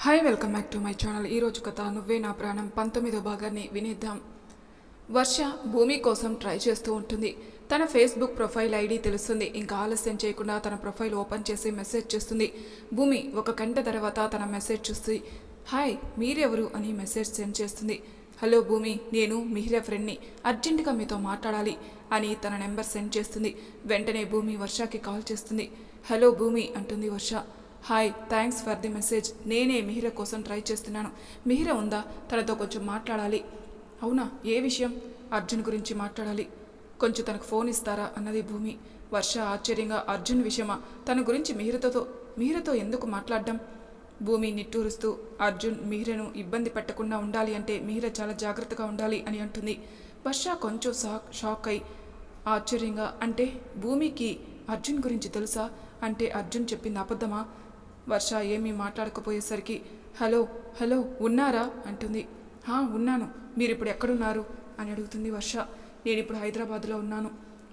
Hi welcome back to my channel ఈరోజు కథ నువ్వే నా ప్రాణం. పంతొమ్మిదో భాగాన్ని వినేద్దాం. వర్ష భూమి కోసం ట్రై చేస్తూ ఉంటుంది. తన ఫేస్బుక్ ప్రొఫైల్ ఐడి తెలుస్తుంది. ఇంకా ఆలస్యం చేయకుండా తన ప్రొఫైల్ ఓపెన్ చేసి మెసేజ్ చేస్తుంది. భూమి ఒక గంట తర్వాత తన మెసేజ్ చూసి హాయ్ మీరెవరు? అని మెసేజ్ సెండ్ చేస్తుంది. హలో భూమి నేను మిహిరా ఫ్రెండ్ని. అర్జెంటుగా మీతో మాట్లాడాలి అని తన నెంబర్ సెండ్ చేస్తుంది. వెంటనే భూమి వర్షకి కాల్ చేస్తుంది. హలో భూమి అంటుంది Varsha. Hi thanks for the message. నేనే మిహిర కోసం ట్రై చేస్తున్నాను. మిహిర ఉందా? తనతో కొంచెం మాట్లాడాలి. అవునా? ఏ విషయం? అర్జున్ గురించి మాట్లాడాలి. కొంచెం తనకు ఫోన్ ఇస్తారా? అన్నది భూమి. వర్ష ఆశ్చర్యంగా అర్జున్ విషయమా? తన గురించి మిహిరతో మిహిరతో ఎందుకు మాట్లాడడం? భూమి నిట్టూరుస్తూ అర్జున్ మిహిరను ఇబ్బంది పెట్టకుండా ఉండాలి అంటే మిహిర చాలా జాగ్రత్తగా ఉండాలి అని అంటుంది. వర్ష కొంచెం షాక్ షాక్ అయి ఆశ్చర్యంగా అంటే భూమికి అర్జున్ గురించి తెలుసా? అంటే అర్జున్ చెప్పింది అబద్ధమా? వర్ష ఏమీ మాట్లాడకపోయేసరికి హలో హలో ఉన్నారా? అంటుంది. హా ఉన్నాను. మీరు ఇప్పుడు ఎక్కడున్నారు? అని అడుగుతుంది వర్ష. నేను ఇప్పుడు హైదరాబాద్లో ఉన్నాను.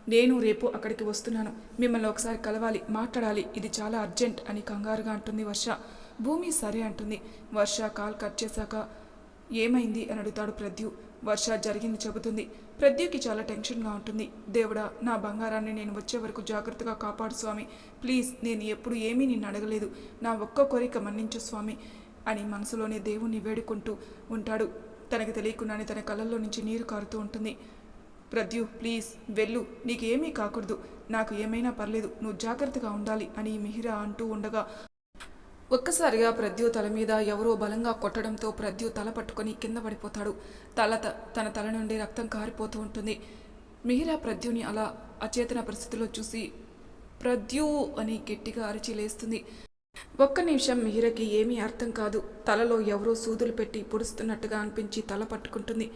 నేను రేపు అక్కడికి వస్తున్నాను. మిమ్మల్ని ఒకసారి కలవాలి మాట్లాడాలి. ఇది చాలా అర్జెంట్ అని కంగారుగా అంటుంది వర్ష. భూమి సరే అంటుంది. వర్ష కాల్ కట్ చేశాక ఏమైంది? అని అడుగుతాడు ప్రద్యు. వర్ష జరిగింది చెబుతుంది. ప్రద్యుకి చాలా టెన్షన్గా ఉంటుంది. దేవుడా నా బంగారాన్ని నేను వచ్చే వరకు జాగ్రత్తగా కాపాడు స్వామి. ప్లీజ్ నేను ఎప్పుడు ఏమీ నిన్ను అడగలేదు. నా ఒక్క కోరిక మన్నించు స్వామి అని మనసులోనే దేవుణ్ణి వేడుకుంటూ ఉంటాడు. తనకి తెలియకుండానే తన కళ్ళల్లో నుంచి నీరు కారుతూ ఉంటుంది. ప్రద్యు ప్లీజ్ వెళ్ళు. నీకేమీ కాకూడదు. నాకు ఏమైనా పర్లేదు. నువ్వు జాగ్రత్తగా ఉండాలి అని మిహిరా అంటూ ఉండగా ఒక్కసారిగా ప్రద్యు తల మీద ఎవరో బలంగా కొట్టడంతో ప్రద్యు తల పట్టుకొని కింద పడిపోతాడు. తల తన తల నుండి రక్తం కారిపోతూ ఉంటుంది. మిహిరా ప్రద్యుని అలా అచేతన పరిస్థితిలో చూసి ప్రద్యు అని గట్టిగా అరిచి లేస్తుంది. ఒక్క నిమిషం మిహిరకి ఏమీ అర్థం కాదు. తలలో ఎవరో సూదులు పెట్టి పొడుస్తున్నట్టుగా అనిపించి తల పట్టుకుంటుంది.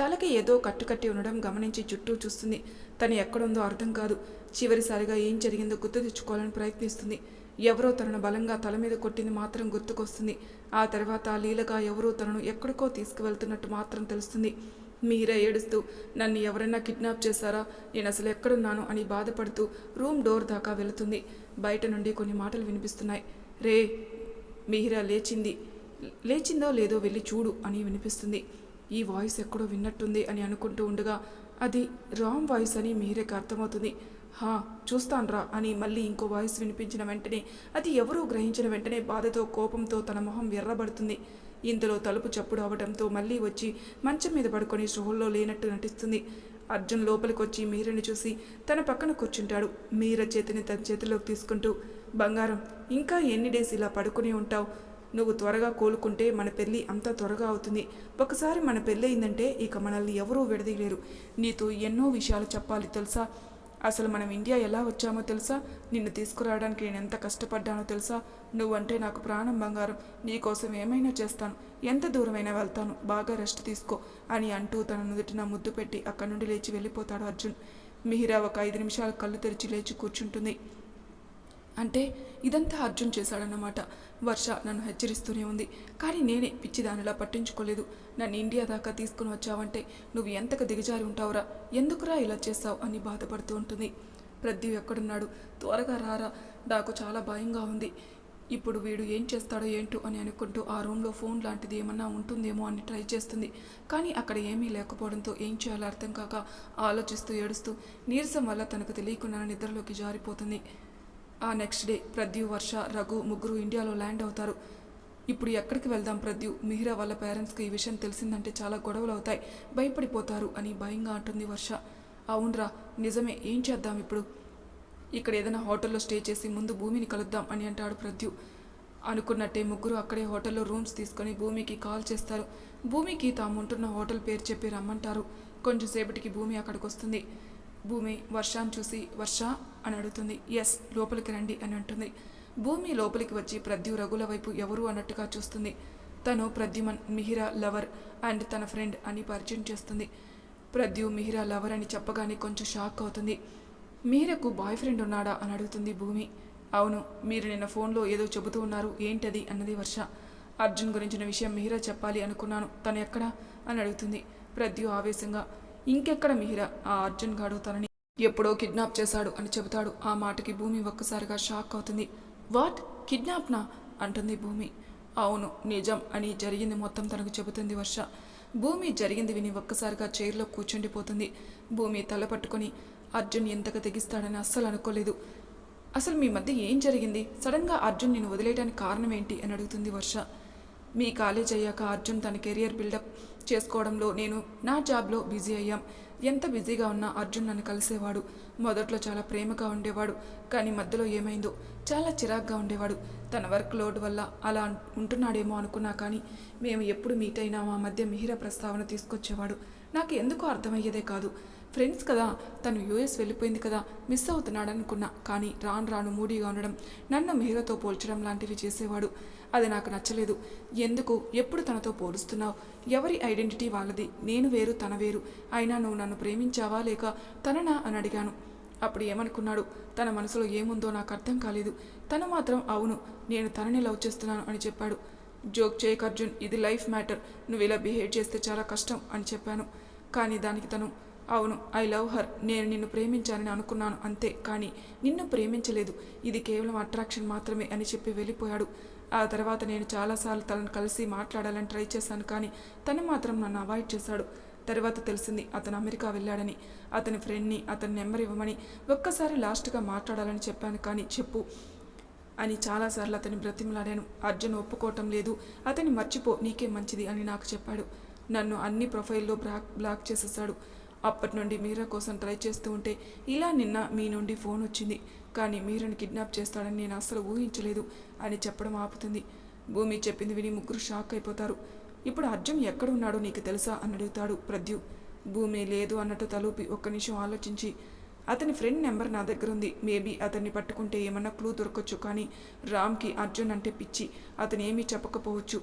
తలకి ఏదో కట్టుకట్టి ఉండడం గమనించి చుట్టూ చూస్తుంది. తను ఎక్కడుందో అర్థం కాదు. చివరిసారిగా ఏం జరిగిందో గుర్తు తెచ్చుకోవాలని ప్రయత్నిస్తుంది. ఎవరో తనను బలంగా తల మీద కొట్టింది మాత్రం గుర్తుకొస్తుంది. ఆ తర్వాత లీలగా ఎవరో తనను ఎక్కడికో తీసుకువెళ్తున్నట్టు మాత్రం తెలుస్తుంది. మీరే ఏడుస్తూ నన్ను ఎవరైనా కిడ్నాప్ చేశారా? నేను అసలు ఎక్కడున్నాను అని బాధపడుతూ రూమ్ డోర్ దాకా వెళుతుంది. బయట నుండి కొన్ని మాటలు వినిపిస్తున్నాయి. రే మీరా లేచింది. లేచిందో లేదో వెళ్ళి చూడు అని వినిపిస్తుంది. ఈ వాయిస్ ఎక్కడో విన్నట్టుంది అని అనుకుంటూ ఉండగా అది రామ్ వాయిస్ అని మీరేకి అర్థమవుతుంది. హా చూస్తాన్రా అని మళ్ళీ ఇంకో వాయిస్ వినిపించిన వెంటనే. అది ఎవరూ గ్రహించిన వెంటనే బాధతో కోపంతో తన మొహం ఎర్రబడుతుంది. ఇంతలో తలుపు చప్పుడు అవడంతో మళ్ళీ వచ్చి మంచం మీద పడుకొని స్పృహల్లో లేనట్టు నటిస్తుంది. అర్జున్ లోపలికొచ్చి మీరని చూసి తన పక్కన కూర్చుంటాడు. మీర చేతిని తన చేతిలోకి తీసుకుంటూ బంగారం ఇంకా ఎన్ని డేస్ ఇలా పడుకుని ఉంటావు? నువ్వు త్వరగా కోలుకుంటే మన పెళ్ళి అంతా త్వరగా అవుతుంది. ఒకసారి మన పెళ్ళి అయిందంటే ఇక మనల్ని ఎవరూ విడదీయలేరు. నీతో ఎన్నో విషయాలు చెప్పాలి తెలుసా? అసలు మనం ఇండియా ఎలా వచ్చామో తెలుసా? నిన్ను తీసుకురావడానికి నేను ఎంత కష్టపడ్డానో తెలుసా? నువ్వంటే నాకు ప్రాణం బంగారం. నీకోసం ఏమైనా చేస్తాను. ఎంత దూరమైనా వెళ్తాను. బాగా రెస్ట్ తీసుకో అని అంటూ తన నుదుటిన ముద్దు పెట్టి అక్కడి నుండి లేచి వెళ్ళిపోతాడు అర్జున్. మిహిరా ఒక ఐదు నిమిషాలు కళ్ళు తెరిచి లేచి కూర్చుంటుంది. అంటే ఇదంతా అర్జున్ చేశాడన్నమాట. వర్ష నన్ను హెచ్చరిస్తూనే ఉంది. కానీ నేనే పిచ్చిదానిలా పట్టించుకోలేదు. నన్ను ఇండియా దాకా తీసుకుని వచ్చావంటే నువ్వు ఎంతగా దిగజారి ఉంటావురా? ఎందుకురా ఇలా చేస్తావు అని బాధపడుతూ ఉంటుంది. ప్రద్యు ఎక్కడున్నాడు? త్వరగా రారా. నాకు చాలా భయంగా ఉంది. ఇప్పుడు వీడు ఏం చేస్తాడో ఏంటో అని అనుకుంటూ ఆ రూమ్లో ఫోన్ లాంటిది ఏమన్నా ఉంటుందేమో అని ట్రై చేస్తుంది. కానీ అక్కడ ఏమీ లేకపోవడంతో ఏం చేయాలో అర్థం కాక ఆలోచిస్తూ ఏడుస్తూ నీరసం వల్ల తనకు తెలియకుండా నిద్రలోకి జారిపోతుంది. ఆ నెక్స్ట్ డే ప్రద్యు వర్ష రఘు ముగ్గురు ఇండియాలో ల్యాండ్ అవుతారు. ఇప్పుడు ఎక్కడికి వెళ్దాం ప్రద్యు? మిహిరా వాళ్ళ పేరెంట్స్కి ఈ విషయం తెలిసిందంటే చాలా గొడవలు అవుతాయి. భయపడిపోతారు అని భయంగా అంటుంది వర్ష. అవునరా నిజమే ఏం చేద్దాం ఇప్పుడు? ఇక్కడ ఏదైనా హోటల్లో స్టే చేసి ముందు భూమిని కలుద్దాం అని అంటాడు ప్రద్యు. అనుకున్నట్టే ముగ్గురు అక్కడే హోటల్లో రూమ్స్ తీసుకొని భూమికి కాల్ చేస్తారు. భూమికి తాము ఉంటున్న హోటల్ పేరు చెప్పి రమ్మంటారు. కొంచెంసేపటికి భూమి అక్కడికి వస్తుంది. భూమి వర్షాన్ని చూసి వర్ష అని అడుగుతుంది. ఎస్ లోపలికి రండి అని అంటుంది. భూమి లోపలికి వచ్చి ప్రద్యు రఘుల వైపు ఎవరు అన్నట్టుగా చూస్తుంది. తను ప్రద్యుమన్ మిహిరా లవర్ అండ్ తన ఫ్రెండ్ అని పరిచయం చేస్తుంది. ప్రద్యు మిహిరా లవర్ అని చెప్పగానే కొంచెం షాక్ అవుతుంది. మీరకు బాయ్ ఫ్రెండ్ ఉన్నాడా అని అడుగుతుంది భూమి. అవును మీరు నిన్న ఫోన్లో ఏదో చెబుతూ ఉన్నారు. ఏంటది? అన్నది వర్ష. అర్జున్ గురించిన విషయం మిహిరా చెప్పాలి అనుకున్నాను. తను ఎక్కడా? అని అడుగుతుంది. ప్రద్యు ఆవేశంగా. ఇంకెక్కడ మిహిరా? ఆ అర్జున్ గాడు తనని ఎప్పుడో కిడ్నాప్ చేశాడు అని చెబుతాడు. ఆ మాటకి భూమి ఒక్కసారిగా షాక్ అవుతుంది. వాట్? కిడ్నాప్నా? అంటుంది భూమి. అవును నిజం అని జరిగింది మొత్తం తనకు చెబుతుంది వర్ష. భూమి జరిగింది విని ఒక్కసారిగా చైర్లో కూర్చుండిపోతుంది. భూమి తల పట్టుకొని అర్జున్ ఎంతగా తెగిస్తాడని అస్సలు అనుకోలేదు. అసలు మీ మధ్య ఏం జరిగింది? సడన్గా అర్జున్ నేను వదిలేయడానికి కారణం ఏంటి? అని అడుగుతుంది వర్ష. మీ కాలేజ్ అయ్యాక అర్జున్ తన కెరియర్ బిల్డప్ చేసుకోవడంలో నేను నా జాబ్లో బిజీ అయ్యాం. ఎంత బిజీగా ఉన్నా అర్జున్ నన్ను కలిసేవాడు. మొదట్లో చాలా ప్రేమగా ఉండేవాడు కానీ మధ్యలో ఏమైందో చాలా చిరాగ్గా ఉండేవాడు. తన వర్క్ లోడ్ వల్ల అలా ఉంటున్నాడేమో అనుకున్నా కానీ మేము ఎప్పుడు మీట్ అయినా మా మధ్య మిహిర ప్రస్తావన తీసుకొచ్చేవాడు. నాకు ఎందుకో అర్థమయ్యేదే కాదు. ఫ్రెండ్స్ కదా తను యూఎస్ వెళ్ళిపోయింది కదా మిస్ అవుతున్నాడనుకున్నా కానీ రాను రాను మూడీగా ఉండడం నన్ను మిహిరతో పోల్చడం లాంటివి చేసేవాడు. అది నాకు నచ్చలేదు. ఎందుకు? ఎప్పుడు తనతో పోలుస్తున్నావు? ఎవరి ఐడెంటిటీ వాళ్ళది? నేను వేరు తన వేరు. అయినా నువ్వు నన్ను ప్రేమించావా లేక తననా అని అడిగాను. అప్పుడు ఏమనుకున్నాడు? తన మనసులో ఏముందో నాకు అర్థం కాలేదు. తను మాత్రం అవును నేను తనని లవ్ చేస్తున్నాను అని చెప్పాడు. జోక్ చేయక్ అర్జున్ ఇది లైఫ్ మ్యాటర్. నువ్వు ఇలా బిహేవ్ చేస్తే చాలా కష్టం అని చెప్పాను. కానీ దానికి తను అవును ఐ లవ్ హర్. నేను నిన్ను ప్రేమించానని అనుకున్నాను అంతే. కానీ నిన్ను ప్రేమించలేదు. ఇది కేవలం అట్రాక్షన్ మాత్రమే అని చెప్పి వెళ్ళిపోయాడు. ఆ తర్వాత నేను చాలాసార్లు తనను కలిసి మాట్లాడాలని ట్రై చేశాను కానీ తను మాత్రం నన్ను అవాయిడ్ చేశాడు. తర్వాత తెలిసింది అతను అమెరికా వెళ్ళాడని అతని ఫ్రెండ్ని అతని నెంబర్ ఇవ్వమని ఒక్కసారి లాస్ట్గా మాట్లాడాలని చెప్పాను కానీ చెప్పు అని చాలాసార్లు అతని బ్రతిమలాడాను. అర్జున్ ఒప్పుకోవటం లేదు అతని మర్చిపో నీకే మంచిది అని నాకు చెప్పాడు. నన్ను అన్ని ప్రొఫైల్లో బ్లాక్ బ్లాక్ చేసేసాడు అప్పటి నుండి మీరా కోసం ట్రై చేస్తూ ఉంటే ఇలా నిన్న మీ నుండి ఫోన్ వచ్చింది. కానీ మీరను కిడ్నాప్ చేస్తాడని నేను అస్సలు ఊహించలేదు అని చెప్పడం ఆపుతుంది. భూమి చెప్పింది విని ముగ్గురు షాక్ అయిపోతారు. ఇప్పుడు అర్జున్ ఎక్కడ ఉన్నాడో నీకు తెలుసా? అని అడుగుతాడు ప్రద్యు. భూమి లేదు అన్నట్టు తలూపి ఒక్క నిమిషం ఆలోచించి అతని ఫ్రెండ్ నెంబర్ నా దగ్గర ఉంది. మేబీ అతన్ని పట్టుకుంటే ఏమన్నా క్లూ దొరకచ్చు కానీ రామ్కి అర్జున్ అంటే పిచ్చి అతను ఏమీ చెప్పకపోవచ్చు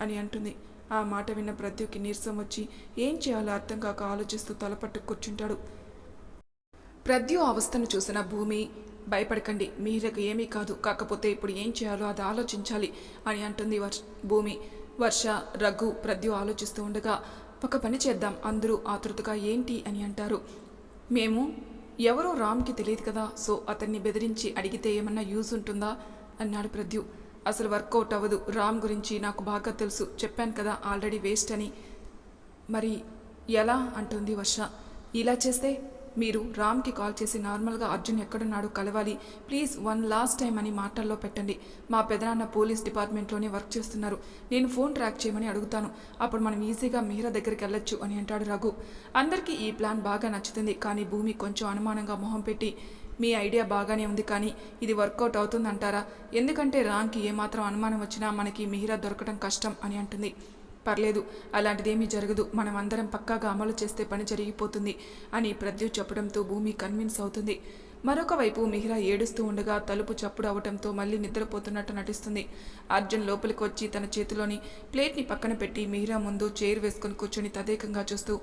అని అంటుంది. ఆ మాట విన్న ప్రద్యుకి నీరసం వచ్చి ఏం చేయాలో అర్థం కాక ఆలోచిస్తూ తలపట్టు కూర్చుంటాడు. ప్రద్యు అవస్థను చూసిన భూమి భయపడకండి. మీరకు ఏమీ కాదు. కాకపోతే ఇప్పుడు ఏం చేయాలో అది ఆలోచించాలి అని అంటుంది వర్ష భూమి. వర్ష రఘు ప్రద్యు ఆలోచిస్తూ ఉండగా ఒక పని చేద్దాం. అందరూ ఆతృతగా ఏంటి అని అంటారు. మేము? ఎవరో రామ్కి తెలియదు కదా. సో అతన్ని బెదిరించి అడిగితే ఏమన్నా యూజ్ ఉంటుందా? అన్నాడు ప్రద్యు. అసలు వర్కౌట్ అవ్వదు. రామ్ గురించి నాకు బాగా తెలుసు. చెప్పాను కదా ఆల్రెడీ వేస్ట్ అని. మరి ఎలా? అంటుంది వర్ష. ఇలా చేస్తే? మీరు రామ్కి కాల్ చేసి నార్మల్గా అర్జున్ ఎక్కడున్నాడు కలవాలి. ప్లీజ్ వన్ లాస్ట్ టైం అని మాటల్లో పెట్టండి. మా పెదనాన్న పోలీస్ డిపార్ట్మెంట్లోనే వర్క్ చేస్తున్నారు. నేను ఫోన్ ట్రాక్ చేయమని అడుగుతాను. అప్పుడు మనం ఈజీగా మిహిర దగ్గరికి వెళ్ళొచ్చు అని అంటాడు రఘు. అందరికీ ఈ ప్లాన్ బాగా నచ్చుతుంది. కానీ భూమి కొంచెం అనుమానంగా మొహం పెట్టి మీ ఐడియా బాగానే ఉంది కానీ ఇది వర్కౌట్ అవుతుందంటారా? ఎందుకంటే రామ్కి ఏమాత్రం అనుమానం వచ్చినా మనకి మిహిరా దొరకడం కష్టం అని అంటుంది. పర్లేదు అలాంటిదేమీ జరగదు. మనం అందరం పక్కాగా అమలు చేస్తే పని జరిగిపోతుంది అని ప్రద్యుత్ చెప్పడంతో భూమి కన్విన్స్ అవుతుంది. మరొక వైపు మిహిరా ఏడుస్తూ ఉండగా తలుపు చప్పుడు అవటంతో మళ్ళీ నిద్రపోతున్నట్టు నటిస్తుంది. అర్జున్ లోపలికి వచ్చి తన చేతిలోని ప్లేట్ని పక్కన పెట్టి మిహిరా ముందు చైర్ వేసుకుని కూర్చొని తదేకంగా చూస్తూ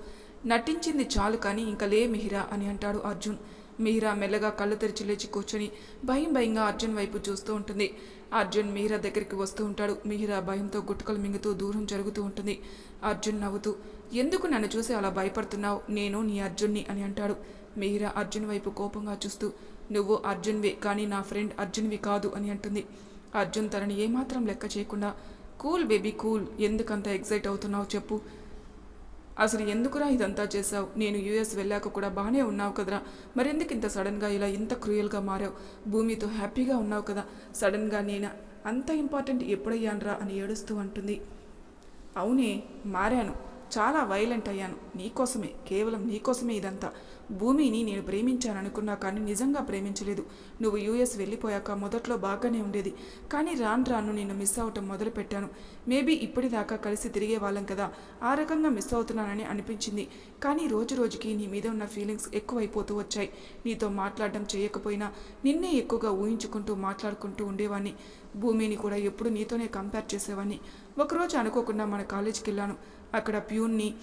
నటించింది చాలు కానీ ఇంకా లే మిహిరా అని అంటాడు అర్జున్. మీరా మెల్లగా కళ్ళు తెరిచి లేచి కూర్చొని భయం భయంగా అర్జున్ వైపు చూస్తూ ఉంటుంది. అర్జున్ మీరా దగ్గరికి వస్తూ ఉంటాడు. మీరా భయంతో గుట్టుకలు మింగుతూ దూరం జరుగుతూ ఉంటుంది. అర్జున్ నవ్వుతూ ఎందుకు నన్ను చూసి అలా భయపడుతున్నావు? నేను నీ అర్జున్ని అని అంటాడు. మీరా అర్జున్ వైపు కోపంగా చూస్తూ నువ్వు అర్జున్వి కానీ నా ఫ్రెండ్ అర్జున్వి కాదు అని అంటుంది. అర్జున్ తనని ఏమాత్రం లెక్క చేయకుండా కూల్ బేబీ కూల్ ఎందుకంత ఎగ్జైట్ అవుతున్నావు చెప్పు. అసలు ఎందుకురా ఇదంతా చేశావు? నేను యూఎస్ వెళ్ళాక కూడా బాగానే ఉన్నావు కదరా. మరెందుకు ఇంత సడన్గా ఇలా ఇంత క్రూయల్గా మారావు? భూమితో హ్యాపీగా ఉన్నావు కదా. సడన్గా నేను? అంత ఇంపార్టెంట్ ఎప్పుడయ్యానరా అని ఏడుస్తూ అంటుంది. అవునే మారాను. చాలా వైలెంట్ అయ్యాను. నీకోసమే కేవలం నీకోసమే ఇదంతా. భూమిని నేను ప్రేమించాననుకున్నా కానీ నిజంగా ప్రేమించలేదు. నువ్వు యూఎస్ వెళ్ళిపోయాక మొదట్లో బాగానే ఉండేది. కానీ రాను రాను నేను మిస్ అవటం మొదలుపెట్టాను. మేబీ ఇప్పటిదాకా కలిసి తిరిగే వాళ్ళం కదా. ఆ రకంగా మిస్ అవుతున్నానని అనిపించింది. కానీ రోజు రోజుకి నీ మీద ఉన్న ఫీలింగ్స్ ఎక్కువైపోతూ వచ్చాయి. నీతో మాట్లాడడం చేయకపోయినా నిన్నే ఎక్కువగా ఊహించుకుంటూ మాట్లాడుకుంటూ ఉండేవాణ్ణి. భూమిని కూడా ఎప్పుడు నీతోనే కంపేర్ చేసేవాణ్ణి. ఒకరోజు అనుకోకుండా మన కాలేజీకి వెళ్ళాను. అక్కడ ప్యూన్ని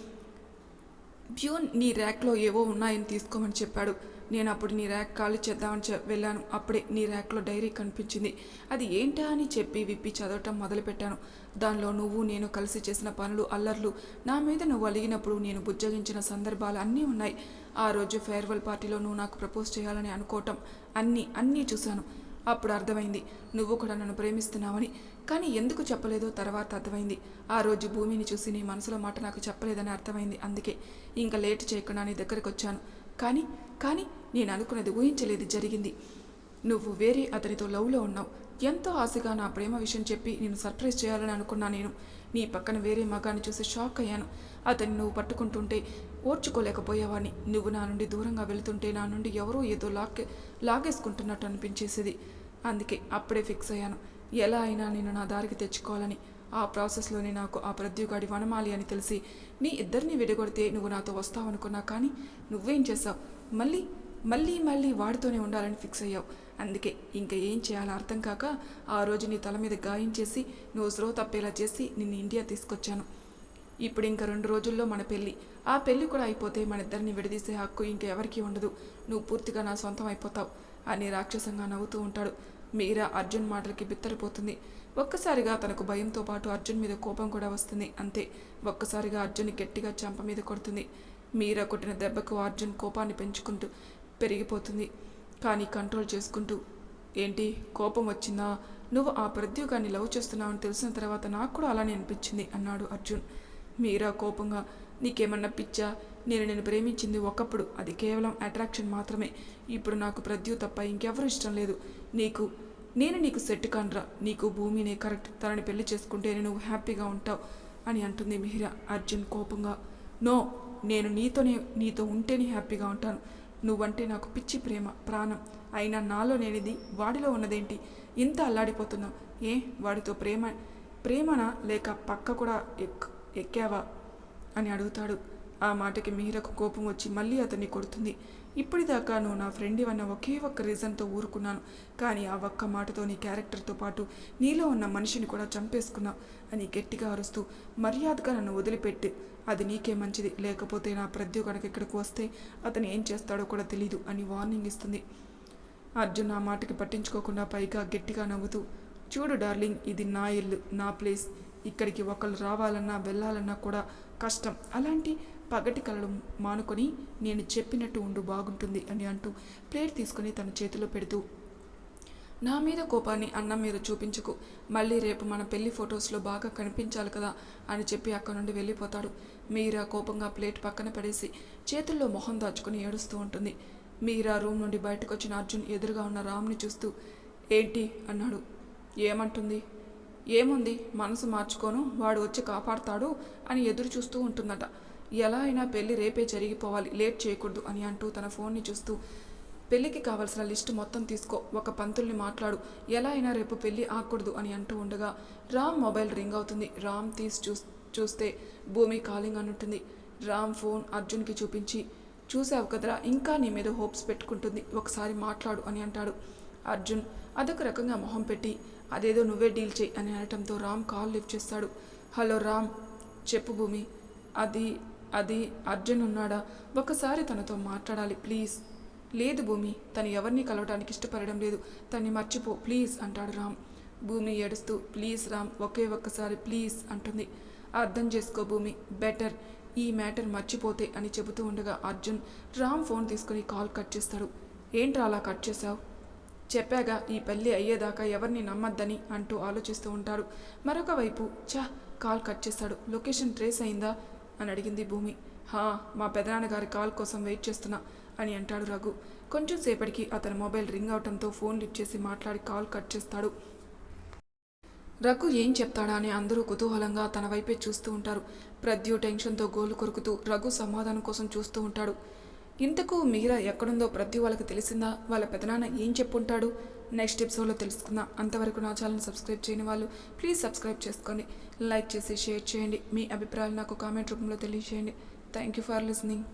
ప్యూన్ నీ ర్యాక్లో ఏవో ఉన్నాయని తీసుకోమని చెప్పాడు. నేను అప్పుడు నీ ర్యాక్ ఖాళీ చేద్దామని చె వెళ్ళాను. అప్పుడే నీ ర్యాక్లో డైరీ కనిపించింది. అది ఏంటా అని చెప్పి విప్పి చదవటం మొదలుపెట్టాను. దానిలో నువ్వు నేను కలిసి చేసిన పనులు అల్లర్లు నా మీద నువ్వు అలిగినప్పుడు నేను బుజ్జగించిన సందర్భాలు అన్నీ ఉన్నాయి. ఆ రోజు ఫేర్వెల్ పార్టీలో నువ్వు నాకు ప్రపోజ్ చేయాలని అనుకోవటం అన్నీ అన్నీ చూశాను. అప్పుడు అర్థమైంది. నువ్వు కూడా నన్ను ప్రేమిస్తున్నావని. కానీ ఎందుకు చెప్పలేదో తర్వాత అర్థమైంది. ఆ రోజు భూమిని చూసి నీ మనసులో మాట నాకు చెప్పలేదని అర్థమైంది. అందుకే ఇంకా లేట్ చేయకుండా నీ దగ్గరకు వచ్చాను కానీ కానీ నేను అనుకున్నది ఊహించలేదు జరిగింది. నువ్వు వేరే అతనితో లవ్లో ఉన్నావు. ఎంతో ఆశగా నా ప్రేమ విషయం చెప్పి నేను సర్ప్రైజ్ చేయాలని అనుకున్నా నేను. నీ పక్కన వేరే మగాన్ని చూసి షాక్ అయ్యాను. అతన్ని నువ్వు పట్టుకుంటుంటే ఓర్చుకోలేకపోయావని నువ్వు నా నుండి దూరంగా వెళ్తుంటే నా నుండి ఎవరో ఏదో లాక్ లాగేసుకుంటున్నట్టు అనిపించేసేది. అందుకే అప్పుడే ఫిక్స్ అయ్యాను. ఎలా అయినా నేను నా దారికి తెచ్చుకోవాలని. ఆ ప్రాసెస్లోనే నాకు ఆ ప్రద్యుగాడి వనమాలి అని తెలిసి నీ ఇద్దరిని విడగొడితే నువ్వు నాతో వస్తావనుకున్నా కానీ నువ్వేం చేసావు మళ్ళీ మళ్ళీ మళ్ళీ వాడితోనే ఉండాలని ఫిక్స్ అయ్యావు. అందుకే ఇంకా ఏం చేయాలో అర్థం కాక ఆ రోజు నీ తల మీద గాయం చేసి నువ్వు స్రో తప్పేలా చేసి నిన్ను ఇండియా తీసుకొచ్చాను. ఇప్పుడు ఇంకా రెండు రోజుల్లో మన పెళ్ళి. ఆ పెళ్ళి కూడా అయిపోతే మన ఇద్దరిని విడదీసే హక్కు ఇంకెవరికీ ఉండదు. నువ్వు పూర్తిగా నా సొంతం అయిపోతావు అని రాక్షసంగా నవ్వుతూ ఉంటాడు. మీరా అర్జున్ మాటలకి బిత్తరిపోతుంది. ఒక్కసారిగా తనకు భయంతో పాటు అర్జున్ మీద కోపం కూడా వస్తుంది. అంతే. ఒక్కసారిగా అర్జున్ గట్టిగా చెంప మీద కొడుతుంది. మీరా కొట్టిన దెబ్బకు అర్జున్ కోపాన్ని పెంచుకుంటూ పెరిగిపోతుంది. కానీ కంట్రోల్ చేసుకుంటూ ఏంటి? కోపం వచ్చిందా? నువ్వు ఆ ప్రద్యోగాన్ని లవ్ చేస్తున్నావని తెలిసిన తర్వాత నాకు కూడా అలానే అనిపించింది అన్నాడు అర్జున్. మీరా కోపంగా నీకేమన్నా పిచ్చా? నేను నేను ప్రేమించింది ఒకప్పుడు. అది కేవలం అట్రాక్షన్ మాత్రమే. ఇప్పుడు నాకు ప్రద్యు తప్ప ఇంకెవరు ఇష్టం లేదు. నీకు నేను నీకు సెట్ కానరా. నీకు భూమినే కరెక్ట్. తనని పెళ్ళి చేసుకుంటే నువ్వు హ్యాపీగా ఉంటావు అని అంటుంది మిహిరా అర్జున్ కోపంగా. నో నేను నీతోనే నీతో ఉంటేనే హ్యాపీగా ఉంటాను. నువ్వంటే నాకు పిచ్చి ప్రేమ ప్రాణం. అయినా నాలో నేనిది వాడిలో ఉన్నదేంటి? ఇంత అల్లాడిపోతున్నావు. ఏ వాడితో ప్రేమ ప్రేమనా? లేక పక్క కూడా ఎక్ ఎక్కావా? అని అడుగుతాడు. ఆ మాటకి మీరకు కోపం వచ్చి మళ్ళీ అతన్ని కొడుతుంది. ఇప్పటిదాకా నువ్వు నా ఫ్రెండ్ అన్న ఒకే ఒక్క రీజన్తో ఊరుకున్నాను. కానీ ఆ ఒక్క మాటతో నీ క్యారెక్టర్తో పాటు నీలో ఉన్న మనిషిని కూడా చంపేసుకున్నావు అని గట్టిగా అరుస్తూ మర్యాదగా నన్ను వదిలిపెట్టి. అది నీకే మంచిది. లేకపోతే నా ప్రద్యు కనుక ఇక్కడికి వస్తే అతను ఏం చేస్తాడో కూడా తెలీదు అని వార్నింగ్ ఇస్తుంది. అర్జున్ ఆ మాటకి పట్టించుకోకుండా పైగా గట్టిగా నవ్వుతూ చూడు డార్లింగ్ ఇది నా ఇల్లు నా ప్లేస్. ఇక్కడికి ఒకళ్ళు రావాలన్నా వెళ్ళాలన్నా కూడా కష్టం. అలాంటి పగటి కలలు మానుకొని నేను చెప్పినట్టు ఉండు బాగుంటుంది అని అంటూ ప్లేట్ తీసుకొని తన చేతిలో పెడుతూ నా మీద కోపాన్ని అన్నం మీద చూపించుకు. మళ్ళీ రేపు మన పెళ్ళి ఫొటోస్లో బాగా కనిపించాలి కదా అని చెప్పి అక్కడ నుండి వెళ్ళిపోతాడు. మీరా కోపంగా ప్లేట్ పక్కన పడేసి చేతుల్లో మొహం దాచుకుని ఏడుస్తూ ఉంటుంది. మీరా రూమ్ నుండి బయటకు వచ్చిన అర్జున్ ఎదురుగా ఉన్న రామ్ని చూస్తూ ఏంటి? అన్నాడు. ఏమంటుంది? ఏముంది? మనసు మార్చుకోను వాడు వచ్చి కాపాడతాడు అని ఎదురు చూస్తూ ఉంటుందట. ఎలా అయినా పెళ్ళి రేపే జరిగిపోవాలి లేట్ చేయకూడదు అని అంటూ తన ఫోన్ని చూస్తూ పెళ్ళికి కావలసిన లిస్టు మొత్తం తీసుకో ఒక పంతుల్ని మాట్లాడు ఎలా అయినా రేపు పెళ్ళి ఆకూడదు అని అంటూ ఉండగా రామ్ మొబైల్ రింగ్ అవుతుంది. రామ్ తీసి చూ చూస్తే భూమి కాలింగ్ అనుంటుంది రామ్ ఫోన్ అర్జున్కి చూపించి చూసావు కదరా ఇంకా నీ మీద హోప్స్ పెట్టుకుంటుంది ఒకసారి మాట్లాడు అని అంటాడు. అర్జున్ అదొక రకంగా మొహం పెట్టి అదేదో నువ్వే డీల్ చేయి అని అనటంతో రామ్ కాల్ లిఫ్ట్ చేస్తాడు. హలో రామ్ చెప్పు భూమి. అది అది అర్జున్ ఉన్నాడా? ఒకసారి తనతో మాట్లాడాలి ప్లీజ్. లేదు భూమి తను ఎవరిని కలవడానికి ఇష్టపడడం లేదు. తన్ని మర్చిపో ప్లీజ్ అంటాడు రామ్. భూమి ఏడుస్తూ ప్లీజ్ రామ్ ఒకే ఒక్కసారి ప్లీజ్ అంటుంది. అర్థం చేసుకో భూమి బెటర్. ఈ మ్యాటర్ మర్చిపోతే అని చెబుతూ ఉండగా అర్జున్ రామ్ ఫోన్ తీసుకుని కాల్ కట్ చేస్తాడు. ఏంట్రా అలా కట్ చేశావు? చెప్పాగా ఈ పెళ్ళి అయ్యేదాకా ఎవరిని నమ్మద్దని అంటూ ఆలోచిస్తూ ఉంటాడు. మరొక వైపు చా కాల్ కట్ చేస్తాడు. లొకేషన్ ట్రేస్ అయిందా? అని అడిగింది భూమి. హా మా పెదనాన్నగారి కాల్ కోసం వెయిట్ చేస్తున్నా అని అంటాడు రఘు. కొంచెం సేపటికి అతని మొబైల్ రింగ్ అవటంతో ఫోన్ లిఫ్ట్ చేసి మాట్లాడి కాల్ కట్ చేస్తాడు. రఘు ఏం చెప్తాడా అని అందరూ కుతూహలంగా తన వైపే చూస్తూ ఉంటారు. ప్రద్యు టెన్షన్తో గోలు కొరుకుతూ రఘు సమాధానం కోసం చూస్తూ ఉంటాడు. ఇంతకు మీరా ఎక్కడుందో ప్రతి వాళ్ళకి తెలిసిందా? వాళ్ళ పెదనాన్న ఏం చెప్పుంటాడు? నెక్స్ట్ ఎపిసోడ్లో తెలుసుకుందాం. అంతవరకు నా ఛానల్ సబ్స్క్రైబ్ చేయని వాళ్ళు ప్లీజ్ సబ్స్క్రైబ్ చేసుకోండి లైక్ చేసి షేర్ చేయండి. మీ అభిప్రాయాలు నాకు కామెంట్ రూపంలో తెలియజేయండి. Thank you for listening